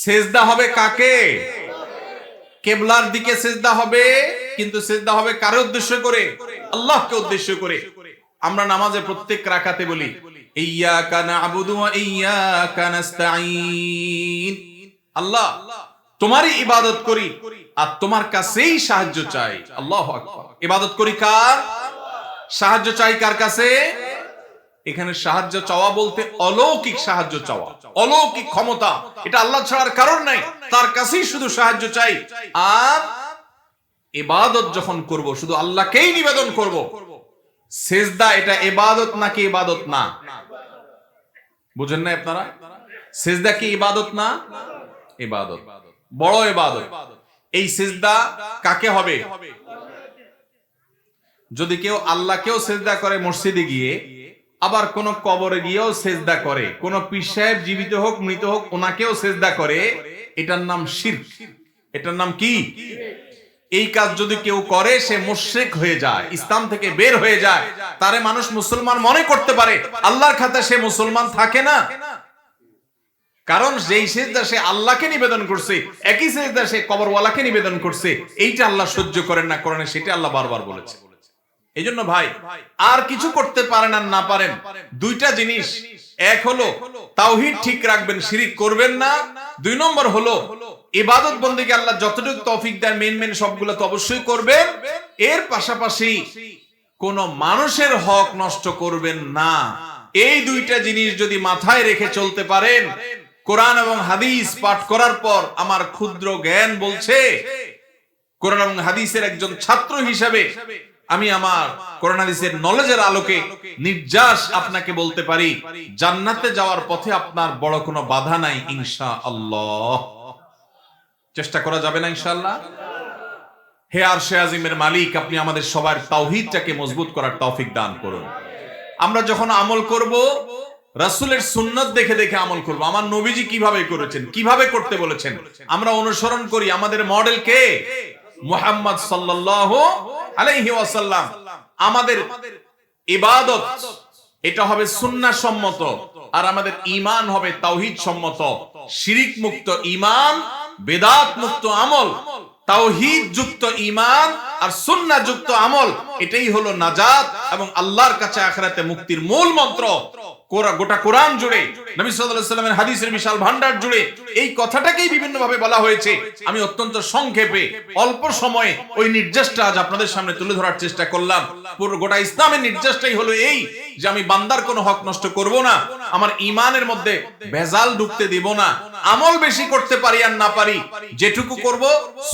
সেজদা হবে কাকে? কেবলার দিকে সেজদা হবে, কিন্তু সেজদা হবে কারে উদ্দেশ্য করে? আল্লাহকে উদ্দেশ্য করে। আমরা নামাজে প্রত্যেক রাকাতে বলি আল্লাহ, তোমারই ইবাদত করি আর তোমার কাছেই সাহায্য চাই। আল্লাহু ইবাদত করি কার? সাহায্য চাই কার কাছে? এখানে সাহায্য চাওয়া বলতে অলৌকিক সাহায্য চাওয়া, অলৌকিক ক্ষমতা। এটা আল্লাহ ছাড়ার কারণ নাই, তার কাছেই শুধু সাহায্য চাই। আর ইবাদত যখন করব, শুধু আল্লাহকেই নিবেদন করব, সেজদা এটা ইবাদত নাকি ইবাদত না? বুঝেন না আপনারা? সেজদা কি ইবাদত না? ইবাদত বড় ইবাদত এই সেজদা কাকে হবে? যদি কেউ আল্লাহকেও সেজদা করে মসজিদে গিয়ে আবার কোন কবরে গিয়েও সেজদা করে। কোন পীর সাহেব জীবিত হোক, মৃত হোক, ওনাকেও সেজদা করে। এটার নাম শিরক। এটার নাম কি? এই কাজ যদি কেউ করে, সে মুশরিক হয়ে যায়, ইসলাম থেকে বের হয়ে যায়। তারে মানুষ মুসলমান মনে করতে পারে, আল্লাহর খাতায় সে মুসলমান থাকে না। কারণ যেই সেজদা সে আল্লাহকে নিবেদন করছে, একই সেজদা সে কবরওয়ালাকে নিবেদন করছে, এইটা আল্লাহ সহ্য করেন না, করেন সেটা আল্লাহ বারবার বলেছে। এই জন্য ভাই, আর কিছু করতে পারেন আর না পারেন, দুইটা জিনিস। এক হলো, তাওহিদ ঠিক রাখবেন, শিরিক করবেন না। দুই নম্বর হলো, ইবাদত বন্দিকে আল্লাহ যতটুকু তৌফিক দেন মেন মেন সবগুলো তো অবশ্যই করবেন। এর পাশাপাশি কোন মানুষের হক নষ্ট করবেন না। এই দুইটা জিনিস যদি মাথায় রেখে চলতে পারেন, কোরআন এবং হাদিস পাঠ করার পর আমার ক্ষুদ্র জ্ঞান বলছে, কোরআন এবং হাদিসের একজন ছাত্র হিসাবে আমি আমার কোরআন নলেজের আলোকে নির্যাস আপনাকে বলতে পারি, জান্নাতে যাওয়ার পথে আপনার বড় কোনো বাধা নাই ইনশা আল্লাহ চেষ্টা করা যাবে না, ইনশাআল্লাহ? হে আর শে আজিমের মালিক, আপনি আমাদের সবার তাওহিদটাকে মজবুত করার তৌফিক দান করুন। আমরা যখন আমল করব, রাসূলের সুন্নাত দেখে দেখে আমল করব। আমার নবীজি কীভাবে করেছেন, কীভাবে করতে বলেছেন? আমরা অনুসরণ করি। আমাদের মডেল কে? মুহাম্মদ সাল্লাল্লাহু আলাইহি ওয়াসাল্লাম। আমাদের ইবাদত, এটা হবে সুন্নাহ সম্মত আর আমাদের ঈমান হবে তাওহীদ সম্মত শিরিক মুক্ত ঈমান বেদাত মুক্ত আমল। তাওহীদ যুক্ত ঈমান আর সুন্নাহ যুক্ত আমল, এটাই হলো নাজাত এবং আল্লাহর কাছে আখিরাতে মুক্তির মূল মন্ত্র। গোটা কোরআন জুড়ে, নবী সাল্লামের হাদিসের বিশাল ভান্ডার জুড়ে এই কথাটাকেই বিভিন্ন ভাবে বলা হয়েছে। আমি অত্যন্ত সংক্ষেপে, অল্প সময়ে ওই নির্দেশটা আজ আপনাদের সামনে তুলে ধরার চেষ্টা করলাম। পুরো গোটা ইসলামের নির্দেশটাই হলো এই যে আমি বান্দার কোনো হক নষ্ট করব না, আমার ইমানের মধ্যে ভেজাল ঢুকতে দিব না। আমল বেশি করতে পারি আর না পারি, যেটুকু করব,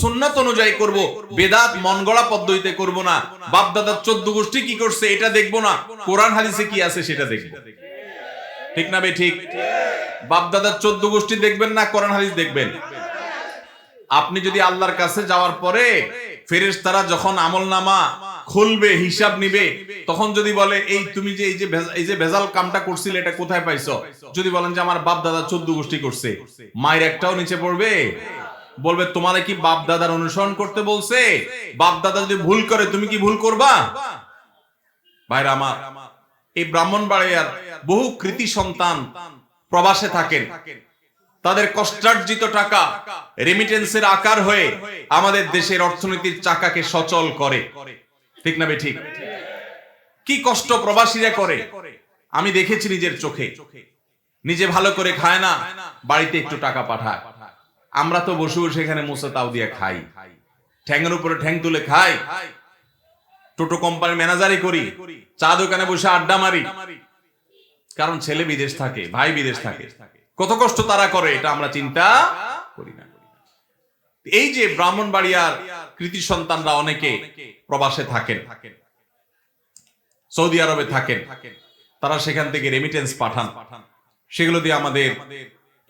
সুন্নাত অনুযায়ী করব। বেদাত মন গড়া পদ্ধতিতে করব না। বাপ দাদার চোদ্দ গোষ্ঠী কি করছে এটা দেখব না। কোরআন হাদিসে কি আছে সেটা দেখব। ঠিক না বে ঠিক? বাপ দাদার চোদ্দ গোষ্ঠী দেখবেন না, কোরআন হাদিস দেখবেন। আপনি যদি আল্লাহর কাছে যাওয়ার পরে ফেরেশতারা যখন আমল নামা খুলবে, হিসাব নিবে, তখন যদি বলে, এই তুমি যে, এই যে এই যে ভেজাল কামটা করছিলে, এটা কোথায় পাইছো? যদি বলেন যে, আমার বাপ দাদা চোদ্দ গোষ্ঠী করছে। মায়ের একটাও নিচে পড়বে। বলবে, তোমারে কি বাপ দাদার অনুসরণ করতে বলছে? বাপ দাদা যদি ভুল করে, তুমি কি ভুল করবা? ভাইরা আমার, এই ব্রাহ্মণবাড়িয়ার বহু কৃতি সন্তান প্রবাসে থাকেন। তাদের কষ্টার্জিত টাকা রেমিটেন্সের আকার হয়ে আমাদের দেশের অর্থনীতির চাকাকে সচল করে। ঠিক না ঠিক? কি কষ্ট প্রবাসীরা করে? আমি দেখেছি নিজের চোখে। নিজে ভালো করে খায় না, বাড়িতে একটু টাকা পাঠায়। আমরা তো বসে বসে এখানে মুসা তাও দিয়ে খাই। ঠ্যাংয়ের উপরে ঠ্যাং তুলে খাই। টোটো কোম্পানির ম্যানেজারই করি। চা দোকানে বসে আড্ডা মারি। কারণ ছেলে বিদেশ থাকে, ভাই বিদেশ থাকে। কত কষ্ট তারা করে, এটা আমরা চিন্তা এই যে ব্রাহ্মণবাড়িয়ার কৃতি সন্তানরা অনেকে প্রবাসে থাকেন, সৌদি আরবে থাকেন, তারা সেখান থেকে রেমিটেন্স পাঠান। সেগুলো দিয়ে আমাদের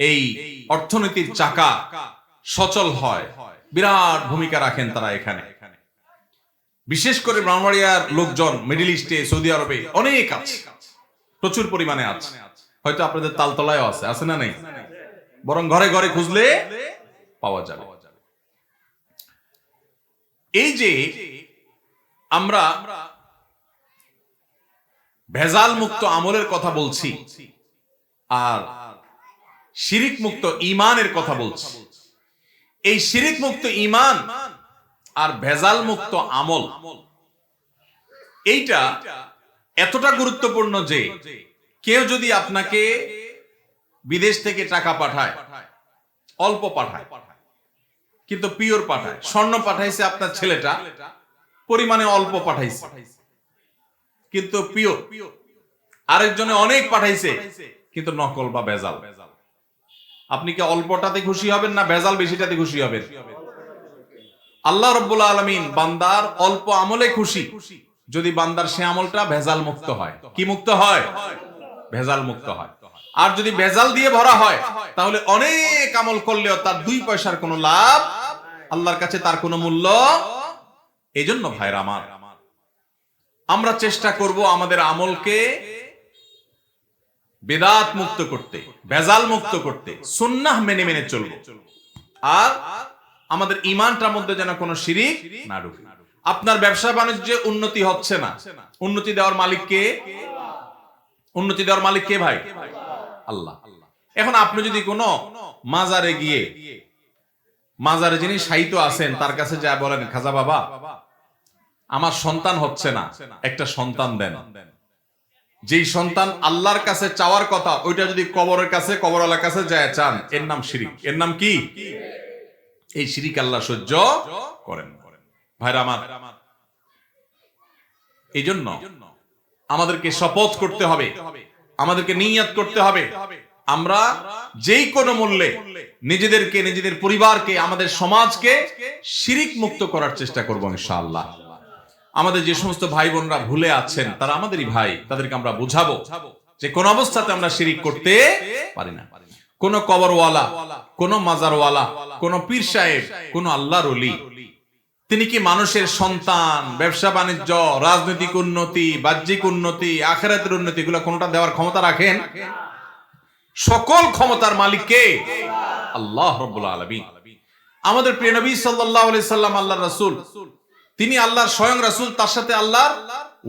এই অর্থনীতির চাকা সচল হয়। বিরাট ভূমিকা রাখেন তারা এখানে। বিশেষ করে ব্রাহ্মণবাড়িয়ার লোকজন মিডিল ইস্টে, সৌদি আরবে অনেক আছে। প্রচুর পরিমাণে আছে। হয়তো আপনাদের তালতলায়ও আছে আছে না নেই? বরং ঘরে ঘরে খুঁজলে পাওয়া যাবে। এই যে আমরা ভেজাল মুক্ত আমলের কথা বলছি আর শিরিক মুক্ত ইমানের কথা বলছি। এই শিরিক মুক্ত ইমান আর ভেজাল মুক্ত আমল, এইটা এতটা গুরুত্বপূর্ণ যে কেউ যদি আপনাকে বিদেশ থেকে টাকা পাঠায়, অল্প পাঠায় কিন্তু পিওর পাঠায় স্বর্ণ পাঠাইছে আপনার ছেলেটা পরিমাণে অল্প পাঠাইছে। কিন্তু পিওর আরেকজনে অনেক পাঠাইছে কিন্তু নকল বা বেজাল। আপনি কি অল্পটাতে খুশি হবেন না বেজাল বেশিটাতে খুশি হবেন? আল্লাহ রব্বুল আলমিন বান্দার অল্প আমলে খুশি যদি বান্দার সে আমলটা ভেজাল মুক্ত হয়। কি মুক্ত হয়? ভেজাল মুক্ত হয়। আর যদি ভেজাল দিয়ে ভরা হয় তাহলে অনেক আমল করলেও তার দুই পয়সার কোনো লাভ আল্লাহর কাছে তার কোনো মূল্য? এই জন্য ভাইরা আমার, আমরা চেষ্টা করব আমাদের আমলকে বেদাত মুক্ত করতে, ভেজাল মুক্ত করতে, সুন্নাহ মেনে মেনে চলবো। আর আমাদের ইমানটার মধ্যে যেন কোনো শিরিক না ঢুকে। আপনার ব্যবসা বাণিজ্যে উন্নতি হচ্ছে না। উন্নতি দেওয়ার মালিক কে? উন্নতি দেওয়ার মালিক কে ভাই? আল্লাহ। এখন আপনি যদি কোনো মাজারে গিয়ে মাজারে যিনি সাহিত্য আছেন, তার কাছে যা বলেন, খাজা বাবা, আমার সন্তান হচ্ছে না, একটা সন্তান দেন। যেই সন্তান আল্লাহর কাছে চাওয়ার কথা, ওইটা যদি কবরের কাছে, কবরওয়ালার কাছে যায়, চান, এর নাম শিরিক। এর নাম কি? এই শিরিক আল্লাহ সহ্য করেন। ভাইরা আমার এই জন্য আমাদেরকে শপথ করতে হবে, আমাদেরকে নিয়াত করতে হবে আমরা যেই কোনো মূল্যে নিজেদেরকে, নিজেদের পরিবারকে, আমাদের সমাজকে শিরিক মুক্ত করার চেষ্টা করব ইনশাআল্লাহ। আমাদের যে সমস্ত ভাই বোনরা ভুলে আছেন, তারা আমাদেরই ভাই, তাদেরকে আমরা বুঝাবো যে কোন অবস্থাতে আমরা শিরিক করতে পারি না। কোন কবরওয়ালা, কোন মাজারওয়ালা, কোন পীর সাহেব, কোন আল্লাহর অলি তিনি কি মানুষের সন্তান, ব্যবসা, বাণিজ্য, রাজনৈতিক উন্নতি, বাহ্যিক উন্নতি, আখেরাতের উন্নতি, এগুলো কোনটা দেওয়ার ক্ষমতা রাখেন? সকল ক্ষমতার মালিক কে আল্লাহ রব্বুল আলমী আমাদের প্রিয় নবী সাল্লাল্লাহু আলাইহি সাল্লাম, আল্লাহর রাসূল, তিনি আল্লাহর স্বয়ং রাসূল, তার সাথে আল্লাহর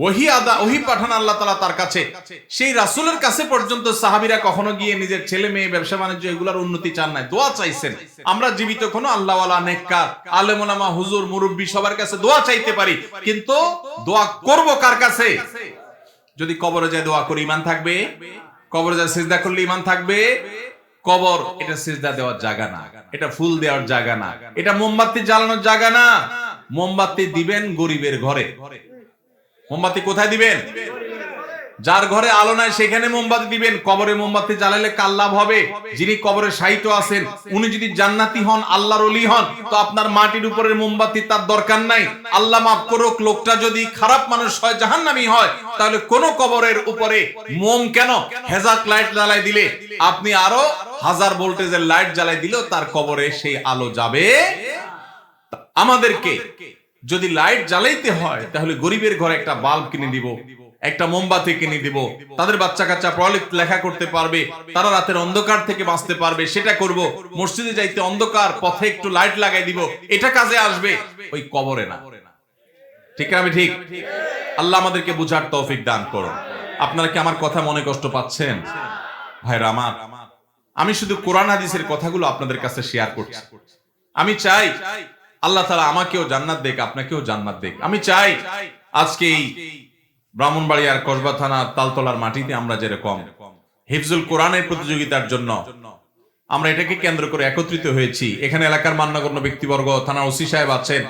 ওহি আদা, ওহি পাঠান আল্লাহ তাআলা তার কাছে। সেই রাসূলের কাছে পর্যন্ত সাহাবীরা কখনো গিয়ে নিজের ছেলে মেয়ে, ব্যবসা বাণিজ্য এগুলার উন্নতি চান নাই। দোয়া চাইছেন। আমরা জীবিত কোনো আল্লাহওয়ালা, নেককার আলেম ওলামা হুজুর, মুরব্বি সবার কাছে দোয়া চাইতে পারি, কিন্তু দোয়া করব কার কাছে? যদি কবরে যায় দোয়া করে ইমান থাকবে? কবরে যা সিজদা করলে ইমান থাকবে? কবর, এটা সিজদা দেওয়ার জায়গা না। এটা ফুল দেওয়ার জায়গা না। এটা মোমবাতি জ্বালানোর জায়গা না। মোমবাতি দিবেন গরিবের ঘরে। মোমবাতি কোথায় দিবেন? যার ঘরে আলো নাই, সেখানে মোমবাতি দিবেন। কবরে মোমবাতি জ্বালালে কাল লাভ হবে? যিনি কবরে সাহিত্য আছেন, উনি যদি জান্নাতি হন, আল্লাহর অলি হন, তো আপনার মাটির উপরের মোমবাতি তার দরকার নাই। আল্লাহ মাফ করুক, লোকটা যদি খারাপ মানুষ হয়, জাহান্নামি হয়, তাহলে কোন কবরের উপরে মোম কেন? হেজাক লাইট জ্বালাই দিলে। আপনি আরও হাজার ভোল্টেজের লাইট জ্বালাই দিলেও তার কবরে সেই আলো যাবে। আমাদেরকে যদি লাইট জ্বালাইতে হয়, তাহলে গরিবের ঘরে একটা বাল্ব কিনে দিব। একটা মোমবাতি কিনে দিব। তাদের বাচ্চা কাচ্চা লেখা করতে পারবে, তারা রাতের অন্ধকার থেকে বাঁচতে পারবে, সেটা করব। মসজিদে যাইতে অন্ধকার, পথে একটু লাইট লাগাই দিব, এটা কাজে আসবে। ওই কবরে না। ঠিক আমি ঠিক? আল্লাহ আমাদেরকে বুঝার তৌফিক দান করুন। আপনারা কি আমার কথা মনে কষ্ট পাচ্ছেন? ভাইরা আমার, আমি শুধু কোরআন হাদিসের কথাগুলো আপনাদের কাছে শেয়ার করছি। আমি চাই আল্লাহ তালা আমাকেও জান্নাত দেখ আপনাকেও জান্নাত দেখ আমি চাই আজকে এই ব্রাহ্মণবাড়িয়ার কসবা থানা তালতলার মাটিতে আমরা যেরকম হিফজুল কোরআনের প্রতিযোগিতার জন্য আমরা এটাকে কেন্দ্র করে একত্রিত হয়েছি। এখানে এলাকার মান্যগণ্য ব্যক্তিবর্গ থানা ওসি সাহেব আছেন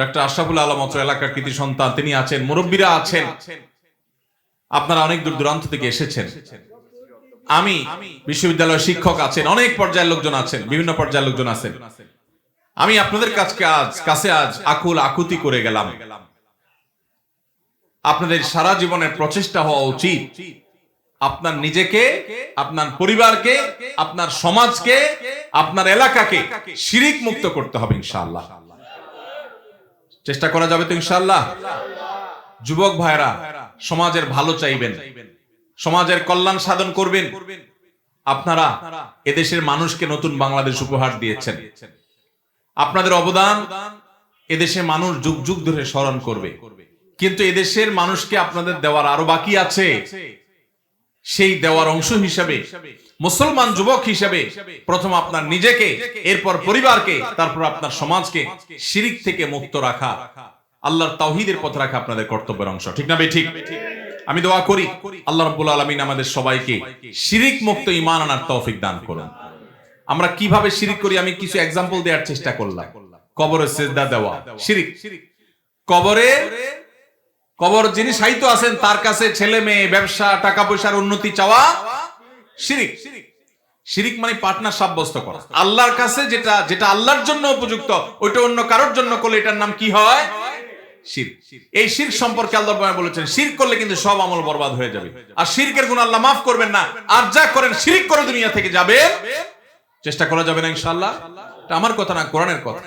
ডক্টর আশরাফুল আলম অত্র এলাকার কৃতি সন্তান, তিনি আছেন, মুরব্বীরা আছেন। আপনারা অনেক দূর দূরান্ত থেকে এসেছেন। আমি বিশ্ববিদ্যালয়ের শিক্ষক আছেন, অনেক পর্যায়ের লোকজন আছেন, বিভিন্ন পর্যায়ের লোকজন আছেন। আমি আপনাদের কাছকে আজ, কাছে আজ আকুল আকুতি করে গেলাম। আপনাদের সারা জীবনের প্রচেষ্টা হওয়া উচিত। আপনার নিজেকে, আপনার পরিবারকে, আপনার সমাজকে, আপনার এলাকাকে শিরিক মুক্ত করতে হবে ইনশাআল্লাহ। চেষ্টা করা যাবে তো ইনশাআল্লাহ। যুবক ভাইরা সমাজের ভালো চাইবেন। সমাজের কল্যাণ সাধন করবেন। আপনারা এদেশের মানুষকে নতুন বাংলাদেশ উপহার দিয়েছেন। আপনাদের অবদান এদেশে মানুষ যুগ যুগ ধরে স্মরণ করবে। কিন্তু এদেশের মানুষকে আপনাদের দেওয়ার আরও বাকি আছে। সেই দেওয়ার অংশ হিসাবে, মুসলমান যুবক হিসেবে প্রথম আপনার নিজেকে, এরপর পরিবারকে, তারপর আপনার সমাজকে শিরিক থেকে মুক্ত রাখা। আল্লাহর তাওহীদের পথ রাখা আপনাদের কর্তব্যের অংশ। ঠিক না ঠিক। আমি দোয়া করি, আল্লাহ রাব্বুল আলামিন আমাদের সবাইকে শিরিক মুক্ত ঈমান আনার তৌফিক দান করুন। আমরা কীভাবে শিরিক করি আমি কিছু এক্সাম্পল দেওয়ার চেষ্টা করলাম। কবরে সেজদা দেওয়া, শিরিক। কবরে কবর যিনি সাহিত্য আছেন, তার কাছে ছেলে মেয়ে, ব্যবসা টাকা পয়সার উন্নতি চাওয়া শিরিক। শিরিক মানে পার্টনার সাব্যস্ত করা। আল্লাহর কাছে যেটা যেটা আল্লাহর জন্য উপযুক্ত, ওইটা অন্য কারোর জন্য করলে এটার নাম কি হয়? এই শির সম্পর্কে আল্লাহ বলেছেন শির করলে কিন্তু সব আমল বরবাদ হয়ে যাবে। আর শিরকের গুণ আল্লাহ মাফ করবেন না। আর যা করেন, শিরিক করে দুনিয়া থেকে যাবে চেষ্টা করা যাবে না ইনশাআল্লাহ। এটা আমার কথা না, কোরআনের কথা।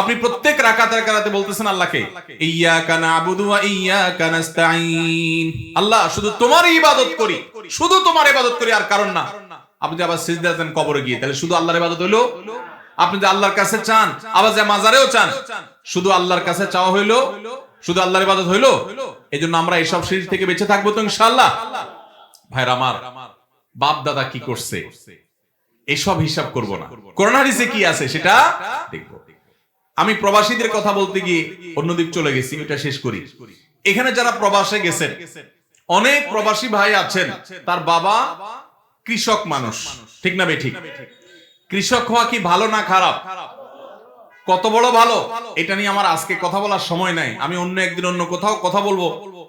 আপনি প্রত্যেক রাকাত রাকাতে বলতেছেন আল্লাহকে ইyyaka না'বুদু ওয়া ইyyaka নাস্তাঈন। আল্লাহ, শুধু তোমারই ইবাদত করি, শুধু তোমার ইবাদত করি আর কারণ না। আপনি আবার সিজদা দেন কবরে গিয়ে, তাহলে শুধু আল্লাহর ইবাদত হলো আপনি যে আল্লাহর কাছে চান, আবার যে মাজারেও চান, শুধু আল্লাহর কাছে চাওয়া হইল? শুধু আল্লাহর ইবাদত হইল? এজন্য আমরা এইসব সিরিজ থেকে বেঁচে থাকব তো ইনশাআল্লাহ। ভাইরা আমার বাপ দাদা কি করছে? এসব হিসাব করব না। কোরআন হাদিসে কি আছে সেটা দেখব। আমি প্রবাসীদের কথা বলতে গিয়ে অন্যদিক চলে গেছি এটা শেষ করি। এখানে যারা প্রবাসে গেছেন, অনেক প্রবাসী ভাই আছেন, তার বাবা কৃষক মানুষ। ঠিক না ঠিক কৃষক হওয়া কি ভালো না খারাপ? কত বড় ভালো? এটা নিয়ে আমার আজকে কথা বলার সময় নাই। আমি অন্য একদিন অন্য কোথাও কথা বলব।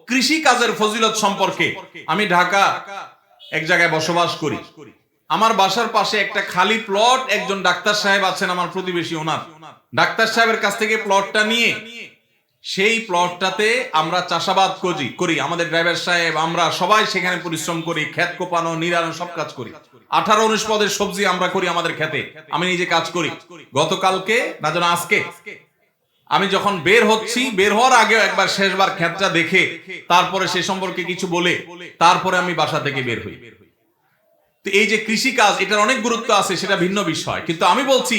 কৃষি কাজের ফজিলত সম্পর্কে আমি ঢাকা এক জায়গায় বসবাস করি। আমার বাসার পাশে একটা খালি প্লট একজন ডাক্তার সাহেব আছেন আমার প্রতিবেশী ওনার। ডাক্তার সাহেবের কাছ থেকে প্লটটা নিয়ে, সেই প্লটটাতে আমরা চাষাবাদ করি করি। আমাদের ড্রাইভার সাহেব, আমরা সবাই সেখানে পরিশ্রম করি, ক্ষেত কোপানো, নিরানো, সব কাজ করি। আঠারো উনিশ পদের সবজি আমরা করি আমাদের খেতে আমি নিজে কাজ করি। গতকালকে, না যেন আজকে, আমি যখন বের হচ্ছি, বের হওয়ার আগে একবার শেষবার ক্ষেতটা দেখে, তারপরে সে সম্পর্কে কিছু বলে, তারপরে আমি বাসা থেকে বের হই। এই যে কৃষি কাজ এটার অনেক গুরুত্ব আছে সেটা ভিন্ন বিষয়। কিন্তু আমি বলছি